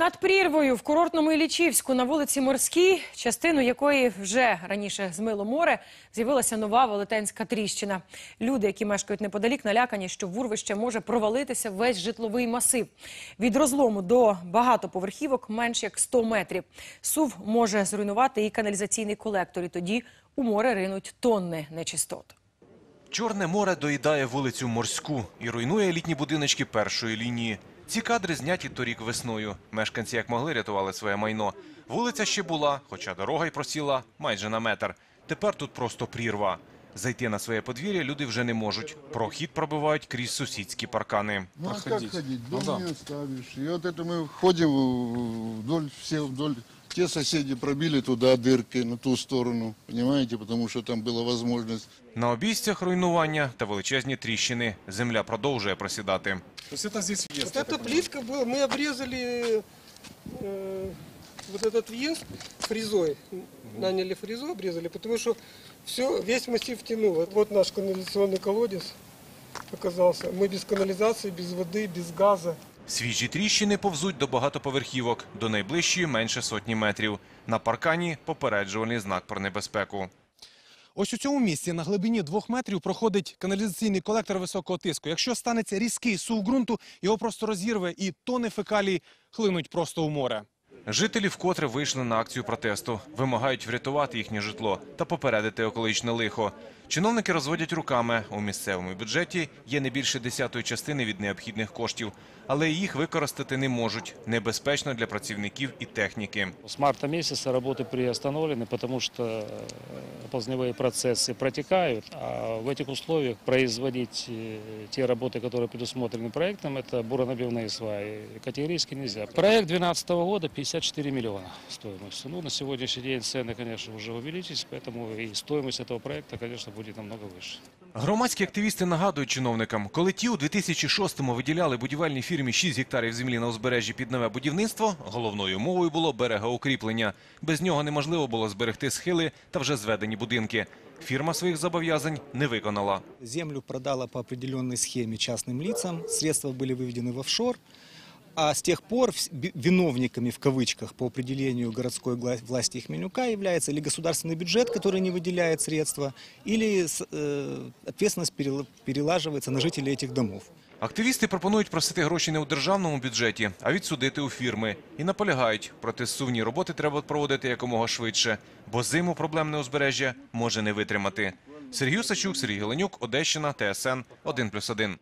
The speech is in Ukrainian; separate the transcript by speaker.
Speaker 1: Над прірвою в курортному Іллічівську на вулиці Морській, частину якої вже раніше змило море, з'явилася нова велетенська тріщина. Люди, які мешкають неподалік, налякані, що в урвище може провалитися весь житловий масив. Від розлому до багатоповерхівок менш як 100 метрів. Сув може зруйнувати і каналізаційний колектор, і тоді у море ринуть тонни нечистот.
Speaker 2: Чорне море доїдає вулицю Морську і руйнує літні будиночки першої лінії. Ці кадри зняті торік весною. Мешканці як могли рятували своє майно. Вулиця ще була, хоча дорога й просіла майже на метр. Тепер тут просто прірва. Зайти на своє подвір'я люди вже не можуть. Прохід пробивають крізь сусідські паркани.
Speaker 3: Ну а как
Speaker 4: проходить.
Speaker 3: ходить?
Speaker 4: Ну
Speaker 3: Дом
Speaker 4: да.
Speaker 3: не оставишь. И вот это мы ходим э, вдоль, все вдоль. Те соседи пробили туда дырки, на ту сторону, понимаете, потому что там была возможность.
Speaker 2: На обійстях руйнування та величезні тріщини. Земля продовжує просідати.
Speaker 4: То есть это здесь въезд?
Speaker 5: Вот
Speaker 4: я
Speaker 5: эта
Speaker 4: так
Speaker 5: плитка была, мы обрезали э, вот этот въезд фрезой, наняли фрезу, обрезали, потому что все, весь массив тянуло. Вот наш канализационный колодец оказался. Мы без канализации, без воды, без газа.
Speaker 2: Свіжі тріщини повзуть до багатоповерхівок, до найближчої менше сотні метрів. На паркані попереджувальний знак про небезпеку.
Speaker 6: Ось у цьому місці на глибині двох метрів проходить каналізаційний колектор високого тиску. Якщо станеться різкий сув ґрунту, його просто розірве і тони фекалій хлинуть просто у море.
Speaker 2: Жителі вкотре вийшли на акцію протесту, вимагають врятувати їхнє житло та попередити екологічне лихо. Чиновники розводять руками. У місцевому бюджеті є не більше десятої частини від необхідних коштів, але їх використати не можуть. Небезпечно для працівників і техніки.
Speaker 7: С марта месяца работы приостановлены, потому что э, поздневые процессы протекают, а в этих условиях производить э, те работы, которые предусмотрены проектом, это буронабивные сваи, категорически нельзя. Проект 2012 года 54 миллиона стоимостью. Ну, на сегодняшний день цены, конечно, уже увеличились, поэтому и стоимость этого проекта, конечно, будет намного выше.
Speaker 2: Громадські активісти нагадують чиновникам, коли ті у 2006-му виділяли будівельній фірмі 6 гектарів землі на узбережжі під нове будівництво, головною мовою було берегоукріплення. Без нього неможливо було зберегти схили та вже зведені будинки. Фірма своїх зобов'язань не виконала.
Speaker 8: Землю продала по определенной схеме частным лицам, средства были выведены в офшор, а с тех пор вс- би- виновниками в кавычках по определению городской гла- власти Ихменюка является или государственный бюджет, который не выделяет средства, или с- э, ответственность перела- перелаживается на жителей этих домов.
Speaker 2: Активісти пропонують просити гроші не у державному бюджеті, а відсудити у фірми. І наполягають, протисувні роботи треба проводити якомога швидше, бо зиму проблемне узбережжя може не витримати. Сергій Сачук, Сергій Галенюк, Одещина, ТСН 1+,1.